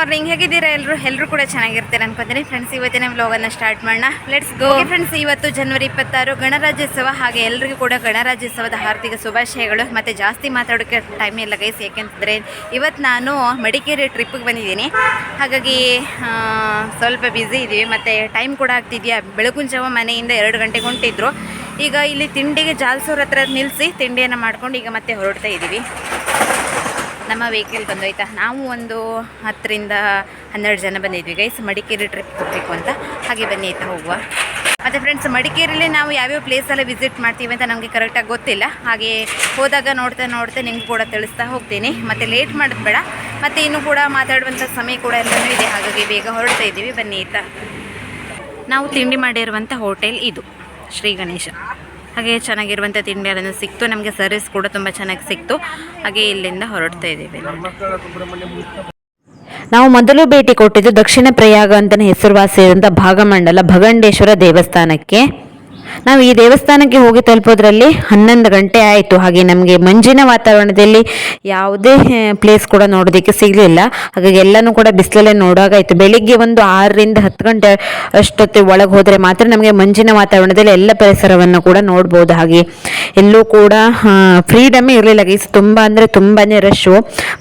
Morning, ಹೇಗಿದ್ದೀರಾ ಎಲ್ಲರೂ ಎಲ್ಲರೂ ಕೂಡ ಚೆನ್ನಾಗಿರ್ತಾರೆ ಅನ್ಕೊತೀನಿ. ಫ್ರೆಂಡ್ಸ್ ಇವತ್ತಿನ ವ್ಲಾಗನ್ನು ಸ್ಟಾರ್ಟ್ ಮಾಡೋಣ. ಲೆಟ್ಸ್ ಗೋ ಫ್ರೆಂಡ್ಸ್ ಇವತ್ತು ಜನವರಿ ಇಪ್ಪತ್ತಾರು, ಗಣರಾಜ್ಯೋತ್ಸವ, ಹಾಗೆ ಎಲ್ಲರಿಗೂ ಕೂಡ ಗಣರಾಜ್ಯೋತ್ಸವದ ಹಾರ್ದಿಕ ಶುಭಾಶಯಗಳು. ಮತ್ತು ಜಾಸ್ತಿ ಮಾತಾಡೋಕ್ಕೆ ಟೈಮ್ ಇಲ್ಲ ಗೈಸ್ ಯಾಕೆಂತಂದರೆ ಇವತ್ತು ನಾನು ಮಡಿಕೇರಿ ಟ್ರಿಪ್ಪಿಗೆ ಬಂದಿದ್ದೀನಿ. ಹಾಗಾಗಿ ಸ್ವಲ್ಪ ಬ್ಯುಸಿ ಇದ್ದೀವಿ ಮತ್ತು ಟೈಮ್ ಕೂಡ ಆಗ್ತಿದೆಯಾ? ಬೆಳಗುನ ಜಾವ ಮನೆಯಿಂದ ಎರಡು ಗಂಟೆಗೆ ಹೊಂಟಿದ್ರು. ಈಗ ಇಲ್ಲಿ ತಿಂಡಿಗೆ ಜಾಲ್ಸೋರ ಹತ್ರ ನಿಲ್ಲಿಸಿ ತಿಂಡಿಯನ್ನು ಮಾಡ್ಕೊಂಡು ಈಗ ಮತ್ತೆ ಹೊರಡ್ತಾ ಇದ್ದೀವಿ ನಮ್ಮ ವೆಹಿಕಲ್ ಬಂದೋಯ್ತಾ ನಾವು ಒಂದು ಹತ್ತರಿಂದ ಹನ್ನೆರಡು ಜನ ಬಂದಿದ್ವಿ. ಗೈಸ್ ಮಡಿಕೇರಿ ಟ್ರಿಪ್ ಹೋಗಬೇಕು ಅಂತ. ಹಾಗೆ ಬನ್ನಿ ಆಯ್ತಾ, ಹೋಗುವ. ಮತ್ತು ಫ್ರೆಂಡ್ಸ್ ಮಡಿಕೇರಿಲಿ ನಾವು ಯಾವ್ಯಾವ ಪ್ಲೇಸಲ್ಲ ವಿಸಿಟ್ ಮಾಡ್ತೀವಿ ಅಂತ ನಮಗೆ ಕರೆಕ್ಟಾಗಿ ಗೊತ್ತಿಲ್ಲ. ಹಾಗೆ ಹೋದಾಗ ನೋಡ್ತಾ ನೋಡ್ತಾ ನಿಮ್ಗೆ ಕೂಡ ತಿಳಿಸ್ತಾ ಹೋಗ್ತೀನಿ. ಮತ್ತು ಲೇಟ್ ಮಾಡೋದು ಬೇಡ. ಮತ್ತು ಇನ್ನೂ ಕೂಡ ಮಾತಾಡುವಂಥ ಸಮಯ ಕೂಡ ಎಲ್ಲನೂ ಇದೆ. ಹಾಗಾಗಿ ಬೇಗ ಹೊರಡ್ತಾ ಇದ್ದೀವಿ. ಬನ್ನಿ ಆಯ್ತಾ. ನಾವು ತಿಂಡಿ ಮಾಡಿರುವಂಥ ಹೋಟೆಲ್ ಇದು. ಶ್ರೀ ಗಣೇಶ. ಹಾಗೆ ಚೆನ್ನಾಗಿರುವಂಥ ತಿಂಡಿ ಅದನ್ನು ಸಿಕ್ತು. ನಮಗೆ ಸರ್ವಿಸ್ ಕೂಡ ತುಂಬ ಚೆನ್ನಾಗಿ ಸಿಕ್ತು. ಹಾಗೆ ಇಲ್ಲಿಂದ ಹೊರಡ್ತಾ ಇದ್ದೀವಿ. ನಾವು ಮೊದಲು ಭೇಟಿ ಕೊಟ್ಟಿದ್ದು ದಕ್ಷಿಣ ಪ್ರಯಾಗ ಅಂತಲೇ ಹೆಸರುವಾಸಿಯಾದಂಥ ಭಾಗಮಂಡಲ ಭಗಂಡೇಶ್ವರ ದೇವಸ್ಥಾನಕ್ಕೆ. ನಾವು ಈ ದೇವಸ್ಥಾನಕ್ಕೆ ಹೋಗಿ ತಲುಪೋದ್ರಲ್ಲಿ ಹನ್ನೊಂದು ಗಂಟೆ ಆಯಿತು. ಹಾಗೆ ನಮಗೆ ಮಂಜಿನ ವಾತಾವರಣದಲ್ಲಿ ಯಾವುದೇ ಪ್ಲೇಸ್ ಕೂಡ ನೋಡೋದಕ್ಕೆ ಸಿಗಲಿಲ್ಲ. ಹಾಗಾಗಿ ಎಲ್ಲನೂ ಕೂಡ ಬಿಸಿಲಲ್ಲೇ ನೋಡೋಕಾಯಿತು ಬೆಳಿಗ್ಗೆ ಒಂದು ಆರರಿಂದ ಹತ್ತು ಗಂಟೆ ಅಷ್ಟೊತ್ತಿಗೆ ಒಳಗೆ ಹೋದರೆ ಮಾತ್ರ ನಮಗೆ ಮಂಜಿನ ವಾತಾವರಣದಲ್ಲಿ ಎಲ್ಲ ಪರಿಸರವನ್ನು ಕೂಡ ನೋಡ್ಬೋದು. ಹಾಗೆ ಎಲ್ಲೂ ಕೂಡ ಫ್ರೀಡಮೇ ಇರಲಿಲ್ಲ. ಗೈಸ್ ತುಂಬ ಅಂದರೆ ತುಂಬಾ ರಶ್ಶು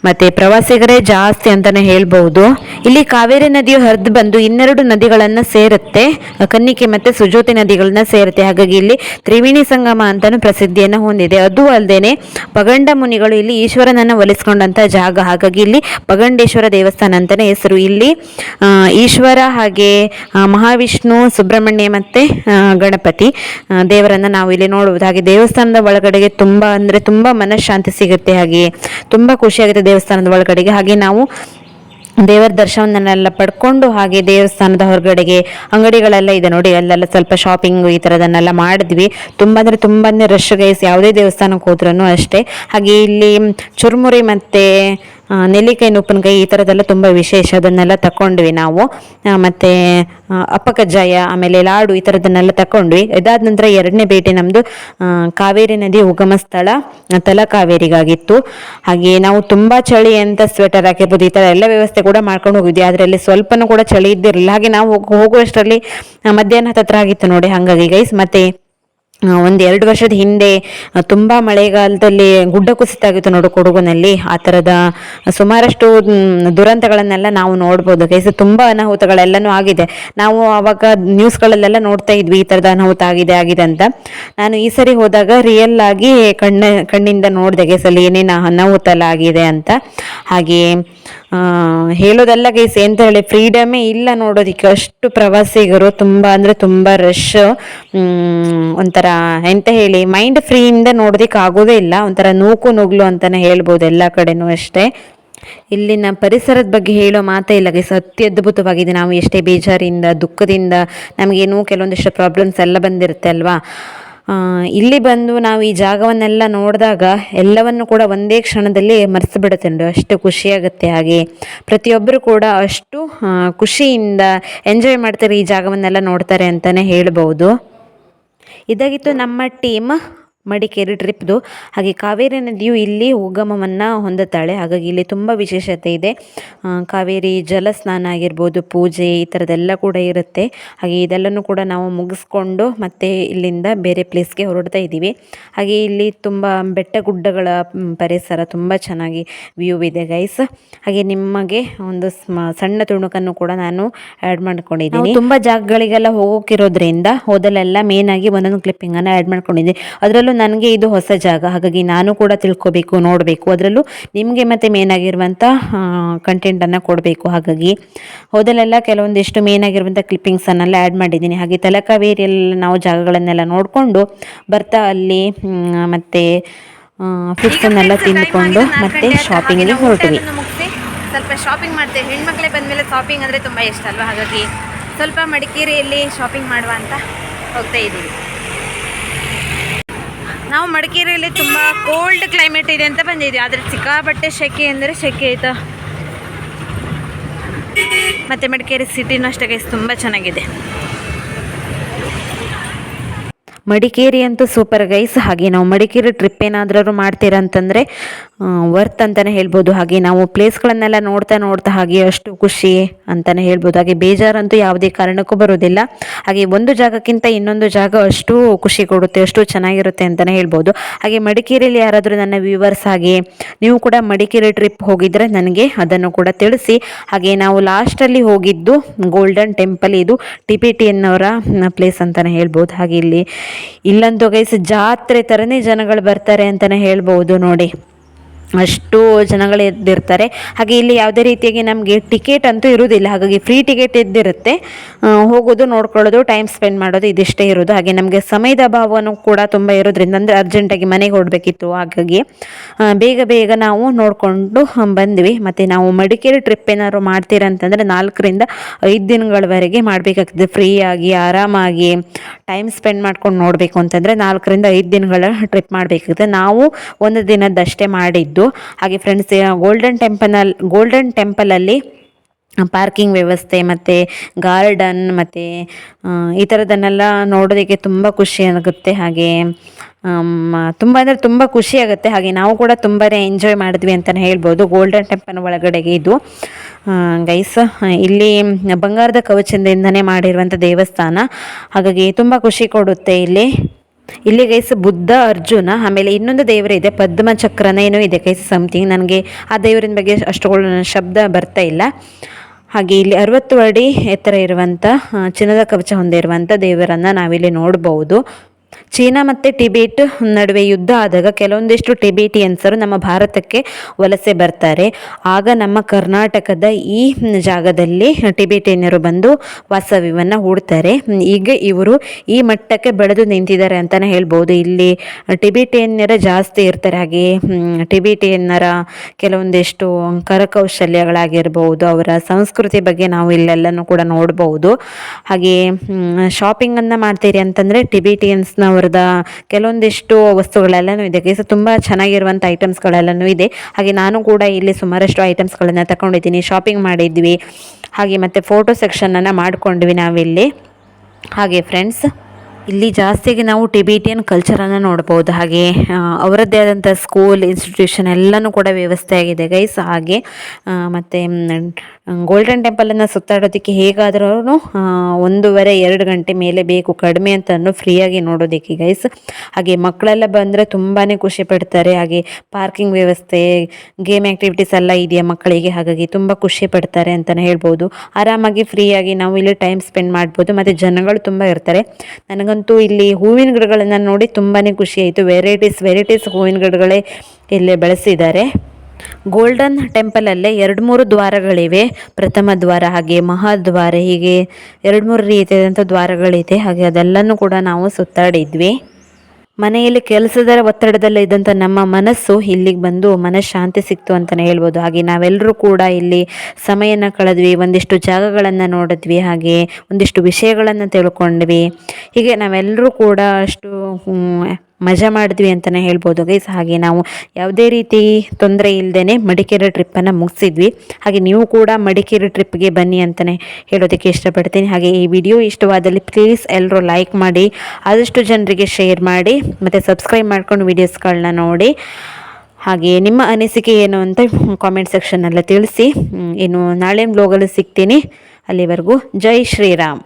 ಮತ್ತು ಪ್ರವಾಸಿಗರೇ ಜಾಸ್ತಿ ಅಂತಲೇ ಹೇಳ್ಬೋದು. ಇಲ್ಲಿ ಕಾವೇರಿ ನದಿಯು ಹರಿದು ಬಂದು ಇನ್ನೆರಡು ನದಿಗಳನ್ನು ಸೇರುತ್ತೆ. ಕನ್ನಿಕೆ ಮತ್ತು ಸುಜೋತಿ ನದಿಗಳನ್ನ ಸೇರುತ್ತೆ. ಹಾಗಾಗಿ ಇಲ್ಲಿ ತ್ರಿವೇಣಿ ಸಂಗಮ ಅಂತಲೂ ಪ್ರಸಿದ್ಧಿಯನ್ನು ಹೊಂದಿದೆ. ಅದು ಅಲ್ಲದೆ ಪಗಂಡ ಮುನಿಗಳು ಇಲ್ಲಿ ಈಶ್ವರನನ್ನು ಒಲಿಸ್ಕೊಂಡಂಥ ಜಾಗ. ಹಾಗಾಗಿ ಇಲ್ಲಿ ಪಗಂಡೇಶ್ವರ ದೇವಸ್ಥಾನ ಅಂತಲೇ ಹೆಸರು. ಇಲ್ಲಿ ಈಶ್ವರ ಹಾಗೆ ಮಹಾವಿಷ್ಣು, ಸುಬ್ರಹ್ಮಣ್ಯ ಮತ್ತು ಗಣಪತಿ ದೇವರನ್ನು ನಾವು ಇಲ್ಲಿ ನೋಡುವುದು. ಹಾಗೆ ದೇವಸ್ಥಾನದ ಒಳಗಡೆಗೆ ತುಂಬ ಅಂದರೆ ತುಂಬ ಮನಃಶಾಂತಿ ಸಿಗುತ್ತೆ. ಹಾಗೆ ತುಂಬ ಖುಷಿಯಾಗುತ್ತೆ ದೇವಸ್ಥಾನದ ಒಳಗಡೆಗೆ. ಹಾಗೆ ನಾವು ದೇವರ ದರ್ಶನವನ್ನೆಲ್ಲ ಪಡ್ಕೊಂಡು ಹಾಗೆ ದೇವಸ್ಥಾನದ ಹೊರಗಡೆಗೆ ಅಂಗಡಿಗಳೆಲ್ಲ ಇದೆ ನೋಡಿ, ಅಲ್ಲೆಲ್ಲ ಸ್ವಲ್ಪ ಶಾಪಿಂಗ್ ಈ ಥರದನ್ನೆಲ್ಲ ಮಾಡಿದ್ವಿ. ತುಂಬ ಅಂದರೆ ತುಂಬಾ ರಶ್ ಗೈಸ್ ಯಾವುದೇ ದೇವಸ್ಥಾನಕ್ಕೆ ಹೋದ್ರೂ ಅಷ್ಟೇ. ಹಾಗೆ ಇಲ್ಲಿ ಚುರುಮುರಿ ಮತ್ತು ನೆಲ್ಲಿಕಾಯಿ ಉಪ್ಪಿನಕಾಯಿ ಈ ಥರದ್ದೆಲ್ಲ ತುಂಬ ವಿಶೇಷ. ಅದನ್ನೆಲ್ಲ ತಗೊಂಡ್ವಿ ನಾವು. ಮತ್ತು ಅಪ್ಪಕಜ್ಜಾಯ, ಆಮೇಲೆ ಲಾಡು ಈ ಥರದನ್ನೆಲ್ಲ ತಗೊಂಡ್ವಿ ಇದಾದ ನಂತರ ಎರಡನೇ ಭೇಟಿ ನಮ್ಮದು ಕಾವೇರಿ ನದಿ ಉಗಮ ಸ್ಥಳ ತಲಕಾವೇರಿಗಾಗಿತ್ತು ಹಾಗೆ ನಾವು ತುಂಬ ಚಳಿ ಅಂತ ಸ್ವೆಟರ್ ಹಾಕಿರ್ಬೋದು, ಈ ಥರ ಎಲ್ಲ ವ್ಯವಸ್ಥೆ ಕೂಡ ಮಾಡ್ಕೊಂಡು ಹೋಗಿದ್ವಿ. ಆದರೆ ಸ್ವಲ್ಪನೂ ಕೂಡ ಚಳಿ ಇದ್ದಿರಲಿಲ್ಲ. ಹಾಗೆ ನಾವು ಹೋಗ್- ಹೋಗುವಷ್ಟರಲ್ಲಿ ಮಧ್ಯಾಹ್ನ ಹತ್ರ ಆಗಿತ್ತು ನೋಡಿ. ಹಾಗಾಗಿ ಗೈಸ್ ಮತ್ತೆ ಒಂದು ಎರಡು ವರ್ಷದ ಹಿಂದೆ ತುಂಬ ಮಳೆಗಾಲದಲ್ಲಿ ಗುಡ್ಡ ಕುಸಿತ ಆಗಿತ್ತು ನೋಡು ಕೊಡಗುನಲ್ಲಿ. ಆ ಥರದ ಸುಮಾರಷ್ಟು ದುರಂತಗಳನ್ನೆಲ್ಲ ನಾವು ನೋಡ್ಬೋದು. ಕೈಸ ತುಂಬ ಅನಾಹುತಗಳೆಲ್ಲನೂ ಆಗಿದೆ. ನಾವು ಅವಾಗ ನ್ಯೂಸ್ಗಳಲ್ಲೆಲ್ಲ ನೋಡ್ತಾ ಇದ್ವಿ, ಈ ಥರದ ಅನಾಹುತ ಆಗಿದೆ ಆಗಿದೆ ಅಂತ. ನಾನು ಈ ಸರಿ ಹೋದಾಗ ರಿಯಲ್ ಆಗಿ ಕಣ್ಣ, ಕಣ್ಣಿಂದ ನೋಡಿದೆ ಗೈಸಲ್ಲಿ ಏನೇನು ಅನಾಹುತ ಎಲ್ಲ ಆಗಿದೆ ಅಂತ. ಹಾಗೆಯೇ ಹೇಳೋದಲ್ಲ ಗೈಸ್ ಎಂತ ಹೇಳಿ ಫ್ರೀಡಮೇ ಇಲ್ಲ ನೋಡೋದಿಕ್ಕೆ. ಅಷ್ಟು ಪ್ರವಾಸಿಗರು ತುಂಬ ಅಂದರೆ ತುಂಬ ರಶ್ ಒಂಥರ ಎಂತ ಹೇಳಿ ಮೈಂಡ್ ಫ್ರೀಯಿಂದ ನೋಡೋದಿಕ್ಕೆ ಆಗೋದೇ ಇಲ್ಲ, ಒಂಥರ ನೂಕು ನುಗ್ಲು ಅಂತಲೇ ಹೇಳ್ಬೋದು ಎಲ್ಲ ಕಡೆನೂ ಅಷ್ಟೇ. ಇಲ್ಲಿನ ಪರಿಸರದ ಬಗ್ಗೆ ಹೇಳೋ ಮಾತೇ ಇಲ್ಲ ಗೈಸ್ ಅತ್ಯದ್ಭುತವಾಗಿದೆ ನಾವು ಎಷ್ಟೇ ಬೇಜಾರಿಂದ, ದುಃಖದಿಂದ, ನಮಗೇನು ಕೆಲವೊಂದಿಷ್ಟು ಪ್ರಾಬ್ಲಮ್ಸ್ ಎಲ್ಲ ಬಂದಿರುತ್ತೆ ಅಲ್ವಾ? ಇಲ್ಲಿ ಬಂದು ನಾವು ಈ ಜಾಗವನ್ನೆಲ್ಲ ನೋಡಿದಾಗ ಎಲ್ಲವನ್ನು ಕೂಡ ಒಂದೇ ಕ್ಷಣದಲ್ಲಿ ನೋಡಿ ಅಷ್ಟು ಖುಷಿಯಾಗುತ್ತೆ ಹಾಗೆ. ಪ್ರತಿಯೊಬ್ಬರು ಕೂಡ ಅಷ್ಟು ಖುಷಿಯಿಂದ ಎಂಜಾಯ್ ಮಾಡ್ತಾರೆ ಈ ಜಾಗವನ್ನೆಲ್ಲ ನೋಡ್ತಾರೆ ಅಂತಲೇ ಹೇಳ್ಬೋದು. ಇದಾಗಿತ್ತು ನಮ್ಮ ಟೀಮ್. ಮಡಿಕೇರಿ ಟ್ರಿಪ್ದು. ಹಾಗೆ ಕಾವೇರಿ ನದಿಯು ಇಲ್ಲಿ ಉಗಮವನ್ನು ಹೊಂದುತ್ತಾಳೆ. ಹಾಗಾಗಿ ಇಲ್ಲಿ ತುಂಬ ವಿಶೇಷತೆ ಇದೆ. ಕಾವೇರಿ ಜಲ ಸ್ನಾನ ಆಗಿರ್ಬೋದು, ಪೂಜೆ ಈ ಥರದ್ದೆಲ್ಲ ಕೂಡ ಇರುತ್ತೆ. ಹಾಗೆ ಇದೆಲ್ಲನೂ ಕೂಡ ನಾವು ಮುಗಿಸ್ಕೊಂಡು ಮತ್ತೆ ಇಲ್ಲಿಂದ ಬೇರೆ ಪ್ಲೇಸ್ಗೆ ಹೊರಡ್ತಾ ಇದ್ದೀವಿ. ಹಾಗೆ ಇಲ್ಲಿ ತುಂಬ ಬೆಟ್ಟ ಗುಡ್ಡಗಳ ಪರಿಸರ ತುಂಬ ಚೆನ್ನಾಗಿ ವ್ಯೂ ಇದೆ ಗೈಸ್ ಹಾಗೆ ನಿಮಗೆ ಒಂದು ಸಣ್ಣ ತುಣುಕನ್ನು ಕೂಡ ನಾನು ಆ್ಯಡ್ ಮಾಡ್ಕೊಂಡಿದ್ದೀನಿ. ತುಂಬ ಜಾಗಗಳಿಗೆಲ್ಲ ಹೋಗೋಕ್ಕಿರೋದ್ರಿಂದ ಹೋದಲ್ಲೆಲ್ಲ ಮೇನ್ ಆಗಿ ಒಂದೊಂದು ಕ್ಲಿಪ್ಪಿಂಗನ್ನು ಆ್ಯಡ್ ಮಾಡ್ಕೊಂಡಿದ್ದೀನಿ. ಅದರಲ್ಲೂ ನನಗೆ ಇದು ಹೊಸ ಜಾಗ. ಹಾಗಾಗಿ ನಾನು ಕೂಡ ತಿಳ್ಕೊಬೇಕು ನೋಡಬೇಕು. ಅದರಲ್ಲೂ ನಿಮಗೆ ಮತ್ತೆ ಮೇನ್ ಆಗಿರುವಂಥ ಕಂಟೆಂಟನ್ನು ಕೊಡಬೇಕು. ಹಾಗಾಗಿ ಹೋದಲೆಲ್ಲ ಕೆಲವೊಂದಿಷ್ಟು ಮೇನ್ ಆಗಿರುವಂಥ ಕ್ಲಿಪ್ಪಿಂಗ್ಸನ್ನೆಲ್ಲ ಆ್ಯಡ್ ಮಾಡಿದ್ದೀನಿ. ಹಾಗೆ ತಲಕಾವೇರಿಯಲ್ಲಿ ನಾವು ಜಾಗಗಳನ್ನೆಲ್ಲ ನೋಡಿಕೊಂಡು ಬರ್ತಾ ಅಲ್ಲಿ ಮತ್ತು ಫುಡ್ಸನ್ನೆಲ್ಲ ತಿಂದ್ಕೊಂಡು ಮತ್ತೆ ಶಾಪಿಂಗಿಗೆ ಹೊರಟಿವಿ. ಸ್ವಲ್ಪ ಶಾಪಿಂಗ್ ಮಾಡ್ತೇವೆ. ಹೆಣ್ಮಕ್ಳೇ ಬಂದಮೇಲೆ ಶಾಪಿಂಗ್ ಅಂದರೆ ತುಂಬ ಇಷ್ಟ ಅಲ್ವಾ? ಹಾಗಾಗಿ ಸ್ವಲ್ಪ ಮಡಿಕೇರಿಯಲ್ಲಿ ಶಾಪಿಂಗ್ ಮಾಡುವ ಅಂತ ಹೋಗ್ತಾ ಇದ್ದೀವಿ. ನಾವು ಮಡಿಕೇರಿಯಲ್ಲಿ ತುಂಬ ಕೋಲ್ಡ್ ಕ್ಲೈಮೇಟ್ ಇದೆ ಅಂತ ಬಂದಿದ್ದೀವಿ. ಆದರೆ ಸಿಕ್ಕಾಪಟ್ಟೆ ಸೆಕೆ ಅಂದರೆ ಸೆಕೆ ಆಯಿತಾ? ಮತ್ತು ಮಡಿಕೇರಿ ಸಿಟಿನೂ ಅಷ್ಟೇ ತುಂಬ ಚೆನ್ನಾಗಿದೆ. ಮಡಿಕೇರಿ ಅಂತೂ ಸೂಪರ್ ಗೈಸ್ ಹಾಗೆ ನಾವು ಮಡಿಕೇರಿ ಟ್ರಿಪ್ ಏನಾದರೂ ಮಾಡ್ತೀರಾ ಅಂತಂದರೆ ವರ್ತ್ ಅಂತಲೇ ಹೇಳ್ಬೋದು. ಹಾಗೆ ನಾವು ಪ್ಲೇಸ್ಗಳನ್ನೆಲ್ಲ ನೋಡ್ತಾ ನೋಡ್ತಾ ಹಾಗೆ ಅಷ್ಟು ಖುಷಿ ಅಂತಲೇ ಹೇಳ್ಬೋದು. ಹಾಗೆ ಬೇಜಾರಂತೂ ಯಾವುದೇ ಕಾರಣಕ್ಕೂ ಬರೋದಿಲ್ಲ ಹಾಗೆ ಒಂದು ಜಾಗಕ್ಕಿಂತ ಇನ್ನೊಂದು ಜಾಗ ಅಷ್ಟು ಖುಷಿ ಕೊಡುತ್ತೆ, ಅಷ್ಟು ಚೆನ್ನಾಗಿರುತ್ತೆ ಅಂತಲೇ ಹೇಳ್ಬೋದು. ಹಾಗೆ ಮಡಿಕೇರಿಯಲ್ಲಿ ಯಾರಾದರೂ ನನ್ನ ವ್ಯೂವರ್ಸ್ ಹಾಗೆ, ನೀವು ಕೂಡ ಮಡಿಕೇರಿ ಟ್ರಿಪ್ ಹೋಗಿದ್ರೆ ನನಗೆ ಅದನ್ನು ಕೂಡ ತಿಳಿಸಿ. ಹಾಗೆ ನಾವು ಲಾಸ್ಟಲ್ಲಿ ಹೋಗಿದ್ದು ಗೋಲ್ಡನ್ ಟೆಂಪಲ್ ಇದು ಟಿಬೆಟಿಯನ್ನವರ ಪ್ಲೇಸ್ ಅಂತಲೇ ಹೇಳ್ಬೋದು. ಹಾಗೆ ಇಲ್ಲಿ, ಇಲ್ಲಂತೂ ಗೈಸ್ ಜಾತ್ರೆ ಥರನೇ ಜನಗಳು ಬರ್ತಾರೆ ಅಂತಲೇ ಹೇಳ್ಬೋದು ನೋಡಿ. ಅಷ್ಟು ಜನಗಳು ಎದ್ದಿರ್ತಾರೆ. ಹಾಗೆ ಇಲ್ಲಿ ಯಾವುದೇ ರೀತಿಯಾಗಿ ನಮಗೆ ಟಿಕೆಟ್ ಅಂತೂ ಇರುವುದಿಲ್ಲ. ಹಾಗಾಗಿ ಫ್ರೀ ಟಿಕೆಟ್ ಇದ್ದಿರುತ್ತೆ ಹೋಗೋದು ನೋಡ್ಕೊಳ್ಳೋದು, ಟೈಮ್ ಸ್ಪೆಂಡ್ ಮಾಡೋದು ಇದಿಷ್ಟೇ ಇರೋದು ಹಾಗೆ ನಮಗೆ ಸಮಯದ ಅಭಾವನೂ ಕೂಡ ತುಂಬ ಇರೋದ್ರಿಂದ ಅಂದರೆ ಅರ್ಜೆಂಟಾಗಿ ಮನೆಗೆ ಹೊರಡಬೇಕಿತ್ತು ಹಾಗಾಗಿ ಬೇಗ ಬೇಗ ನಾವು ನೋಡಿಕೊಂಡು ಬಂದ್ವಿ. ಮತ್ತು ನಾವು ಮಡಿಕೇರಿ ಟ್ರಿಪ್ ಏನಾದ್ರು ಮಾಡ್ತೀರಂತಂದರೆ ನಾಲ್ಕರಿಂದ ಐದು ದಿನಗಳವರೆಗೆ ಮಾಡಬೇಕಾಗ್ತದೆ. ಫ್ರೀಯಾಗಿ, ಆರಾಮಾಗಿ ಟೈಮ್ ಸ್ಪೆಂಡ್ ಮಾಡ್ಕೊಂಡು ನೋಡಬೇಕು ಅಂತಂದರೆ ನಾಲ್ಕರಿಂದ ಐದು ದಿನಗಳ ಟ್ರಿಪ್ ಮಾಡಬೇಕಾಗ್ತದೆ. ನಾವು ಒಂದು ದಿನದಷ್ಟೇ ಮಾಡಿದ್ದು. ಹಾಗೆ ಫ್ರೆಂಡ್ಸ್ ಗೋಲ್ಡನ್ ಟೆಂಪಲ್ ಗೋಲ್ಡನ್ ಟೆಂಪಲಲ್ಲಿ ಪಾರ್ಕಿಂಗ್ ವ್ಯವಸ್ಥೆ ಮತ್ತು ಗಾರ್ಡನ್ ಮತ್ತು ಈ ಥರದನ್ನೆಲ್ಲ ನೋಡೋದಕ್ಕೆ ತುಂಬ ಖುಷಿ ಆಗುತ್ತೆ. ಹಾಗೆ ತುಂಬ ಅಂದರೆ ತುಂಬ ಖುಷಿ ಆಗುತ್ತೆ. ಹಾಗೆ ನಾವು ಕೂಡ ತುಂಬಾ ಎಂಜಾಯ್ ಮಾಡಿದ್ವಿ ಅಂತಲೇ ಹೇಳ್ಬೋದು. ಗೋಲ್ಡನ್ ಟೆಂಪಲ್ ಒಳಗಡೆಗೆ ಇದು. ಗೈಸ್ ಇಲ್ಲಿ ಬಂಗಾರದ ಕವಚದಿಂದನೇ ಮಾಡಿರುವಂಥ ದೇವಸ್ಥಾನ. ಹಾಗಾಗಿ ತುಂಬ ಖುಷಿ ಕೊಡುತ್ತೆ ಇಲ್ಲಿ. ಇಲ್ಲಿ ಗೈಸ್ ಬುದ್ಧ, ಅರ್ಜುನ, ಆಮೇಲೆ ಇನ್ನೊಂದು ದೇವರಿದೆ ಪದ್ಮ ಚಕ್ರನ ಏನೋ ಇದೆ ಗೈಸ್ ಸಮಥಿಂಗ್ ನನಗೆ ಆ ದೇವರಿನ ಬಗ್ಗೆ ಅಷ್ಟುಗಳು ಶಬ್ದ ಬರ್ತಾ ಇಲ್ಲ. ಹಾಗೆ ಇಲ್ಲಿ ಅರವತ್ತು ಅಡಿ ಎತ್ತರ ಇರುವಂಥ ಚಿನ್ನದ ಕವಚ ಹೊಂದಿರುವಂಥ ದೇವರನ್ನು ನಾವಿಲ್ಲಿ ನೋಡ್ಬೋದು. ಚೀನಾ ಮತ್ತು ಟಿಬೇಟ್ ನಡುವೆ ಯುದ್ಧ ಆದಾಗ ಕೆಲವೊಂದಿಷ್ಟು ಟಿಬೇಟಿಯನ್ಸರು ನಮ್ಮ ಭಾರತಕ್ಕೆ ವಲಸೆ ಬರ್ತಾರೆ. ಆಗ ನಮ್ಮ ಕರ್ನಾಟಕದ ಈ ಜಾಗದಲ್ಲಿ ಟಿಬೇಟಿಯನ್ನರು ಬಂದು ವಾಸವ್ಯವನ್ನು ಹೂಡ್ತಾರೆ. ಈಗ ಇವರು ಈ ಮಟ್ಟಕ್ಕೆ ಬೆಳೆದು ನಿಂತಿದ್ದಾರೆ ಅಂತಲೇ ಹೇಳ್ಬೋದು. ಇಲ್ಲಿ ಟಿಬೇಟಿಯನ್ನರ ಜಾಸ್ತಿ ಇರ್ತಾರೆ. ಹಾಗೆ ಟಿಬೇಟಿಯನ್ನರ ಕೆಲವೊಂದಿಷ್ಟು ಕರಕೌಶಲ್ಯಗಳಾಗಿರ್ಬೋದು, ಅವರ ಸಂಸ್ಕೃತಿ ಬಗ್ಗೆ ನಾವು ಇಲ್ಲೆಲ್ಲನೂ ಕೂಡ ನೋಡ್ಬೋದು. ಹಾಗೆ ಶಾಪಿಂಗನ್ನು ಮಾಡ್ತೀರಿ ಅಂತಂದರೆ ಟಿಬೇಟಿಯನ್ಸ್ನವ್ರದ ಕೆಲವೊಂದಿಷ್ಟು ವಸ್ತುಗಳೆಲ್ಲನೂ ಇದೆ. ಕೇಸ ತುಂಬ ಚೆನ್ನಾಗಿರುವಂಥ ಐಟಮ್ಸ್ಗಳೆಲ್ಲನೂ ಇದೆ. ಹಾಗೆ ನಾನು ಕೂಡ ಇಲ್ಲಿ ಸುಮಾರಷ್ಟು ಐಟಮ್ಸ್ಗಳನ್ನು ತಗೊಂಡಿದ್ದೀನಿ ಶಾಪಿಂಗ್ ಮಾಡಿದ್ವಿ. ಹಾಗೆ ಮತ್ತು ಫೋಟೋ ಸೆಕ್ಷನನ್ನು ಮಾಡಿಕೊಂಡ್ವಿ ನಾವಿಲ್ಲಿ. ಹಾಗೆ ಫ್ರೆಂಡ್ಸ್ ಇಲ್ಲಿ ಜಾಸ್ತಿಯಾಗಿ ನಾವು ಟಿಬೇಟಿಯನ್ ಕಲ್ಚರನ್ನು ನೋಡ್ಬೋದು. ಹಾಗೆ ಅವರದ್ದೇ ಆದಂಥ ಸ್ಕೂಲ್ ಇನ್ಸ್ಟಿಟ್ಯೂಷನ್ ಎಲ್ಲನೂ ಕೂಡ ವ್ಯವಸ್ಥೆ ಆಗಿದೆ ಗೈಸ್ ಹಾಗೆ ಮತ್ತು ಗೋಲ್ಡನ್ ಟೆಂಪಲನ್ನು ಸುತ್ತಾಡೋದಕ್ಕೆ ಹೇಗಾದ್ರೂ ಒಂದೂವರೆ, ಎರಡು ಗಂಟೆ ಮೇಲೆ ಬೇಕು, ಕಡಿಮೆ ಅಂತಲೂ ಫ್ರೀಯಾಗಿ ನೋಡೋದಕ್ಕೆ ಗೈಸ್ ಹಾಗೆ ಮಕ್ಕಳೆಲ್ಲ ಬಂದರೆ ತುಂಬಾ ಖುಷಿ ಪಡ್ತಾರೆ. ಹಾಗೆ ಪಾರ್ಕಿಂಗ್ ವ್ಯವಸ್ಥೆ ಗೇಮ್ ಆ್ಯಕ್ಟಿವಿಟೀಸ್ ಎಲ್ಲ ಇದೆಯಾ ಮಕ್ಕಳಿಗೆ? ಹಾಗಾಗಿ ತುಂಬ ಖುಷಿ ಪಡ್ತಾರೆ ಅಂತಲೇ ಹೇಳ್ಬೋದು. ಆರಾಮಾಗಿ ಫ್ರೀಯಾಗಿ ನಾವು ಇಲ್ಲಿ ಟೈಮ್ ಸ್ಪೆಂಡ್ ಮಾಡ್ಬೋದು. ಮತ್ತು ಜನಗಳು ತುಂಬ ಇರ್ತಾರೆ. ನನಗಂತೂ ಇಲ್ಲಿ ಹೂವಿನ ಗಿಡಗಳನ್ನು ನೋಡಿ ತುಂಬಾ ಖುಷಿ ಆಯಿತು. ವೆರೈಟೀಸ್ ವೆರೈಟೀಸ್ ಹೂವಿನ ಗಿಡಗಳೇ ಇಲ್ಲಿ ಬೆಳೆಸಿದ್ದಾರೆ. ಗೋಲ್ಡನ್ ಟೆಂಪಲಲ್ಲೇ ಎರಡು ಮೂರು ದ್ವಾರಗಳಿವೆ. ಪ್ರಥಮ ದ್ವಾರ ಹಾಗೆ ಮಹಾದ್ವಾರ ಹೀಗೆ ಎರಡು ಮೂರು ರೀತಿಯಾದಂಥ ದ್ವಾರಗಳಿದೆ. ಹಾಗೆ ಅದೆಲ್ಲನೂ ಕೂಡ ನಾವು ಸುತ್ತಾಡಿದ್ವಿ. ಮನೆಯಲ್ಲಿ ಕೆಲಸದ ಒತ್ತಡದಲ್ಲಿ ಇದ್ದಂಥ ನಮ್ಮ ಮನಸ್ಸು ಇಲ್ಲಿಗೆ ಬಂದು ಮನಃಶಾಂತಿ ಸಿಕ್ತು ಅಂತಲೇ ಹೇಳ್ಬೋದು. ಹಾಗೆ ನಾವೆಲ್ಲರೂ ಕೂಡ ಇಲ್ಲಿ ಸಮಯನ ಕಳೆದ್ವಿ, ಒಂದಿಷ್ಟು ಜಾಗಗಳನ್ನು ನೋಡಿದ್ವಿ, ಹಾಗೆ ಒಂದಿಷ್ಟು ವಿಷಯಗಳನ್ನು ತಿಳ್ಕೊಂಡ್ವಿ. ಹೀಗೆ ನಾವೆಲ್ಲರೂ ಕೂಡ ಅಷ್ಟು ಮಜಾ ಮಾಡಿದ್ವಿ ಅಂತಲೇ ಹೇಳ್ಬೋದು ಗೈಸ್. ಹಾಗೆ ನಾವು ಯಾವುದೇ ರೀತಿ ತೊಂದರೆ ಇಲ್ಲದೇ ಮಡಿಕೇರಿ ಟ್ರಿಪ್ಪನ್ನು ಮುಗಿಸಿದ್ವಿ. ಹಾಗೆ ನೀವು ಕೂಡ ಮಡಿಕೇರಿ ಟ್ರಿಪ್ಗೆ ಬನ್ನಿ ಅಂತಲೇ ಹೇಳೋದಕ್ಕೆ ಇಷ್ಟಪಡ್ತೀನಿ. ಹಾಗೆ ಈ ವಿಡಿಯೋ ಇಷ್ಟವಾದಲ್ಲಿ ಪ್ಲೀಸ್ ಎಲ್ಲರೂ ಲೈಕ್ ಮಾಡಿ, ಆದಷ್ಟು ಜನರಿಗೆ ಶೇರ್ ಮಾಡಿ, ಮತ್ತು ಸಬ್ಸ್ಕ್ರೈಬ್ ಮಾಡ್ಕೊಂಡು ವೀಡಿಯೋಸ್ಗಳನ್ನ ನೋಡಿ. ಹಾಗೆ ನಿಮ್ಮ ಅನಿಸಿಕೆ ಏನು ಅಂತ ಕಾಮೆಂಟ್ ಸೆಕ್ಷನಲ್ಲಿ ತಿಳಿಸಿ. ಇನ್ನು ನಾಳೆ ಬ್ಲೋಗಲ್ಲಿ ಸಿಗ್ತೀನಿ. ಅಲ್ಲಿವರೆಗೂ ಜೈ ಶ್ರೀರಾಮ್.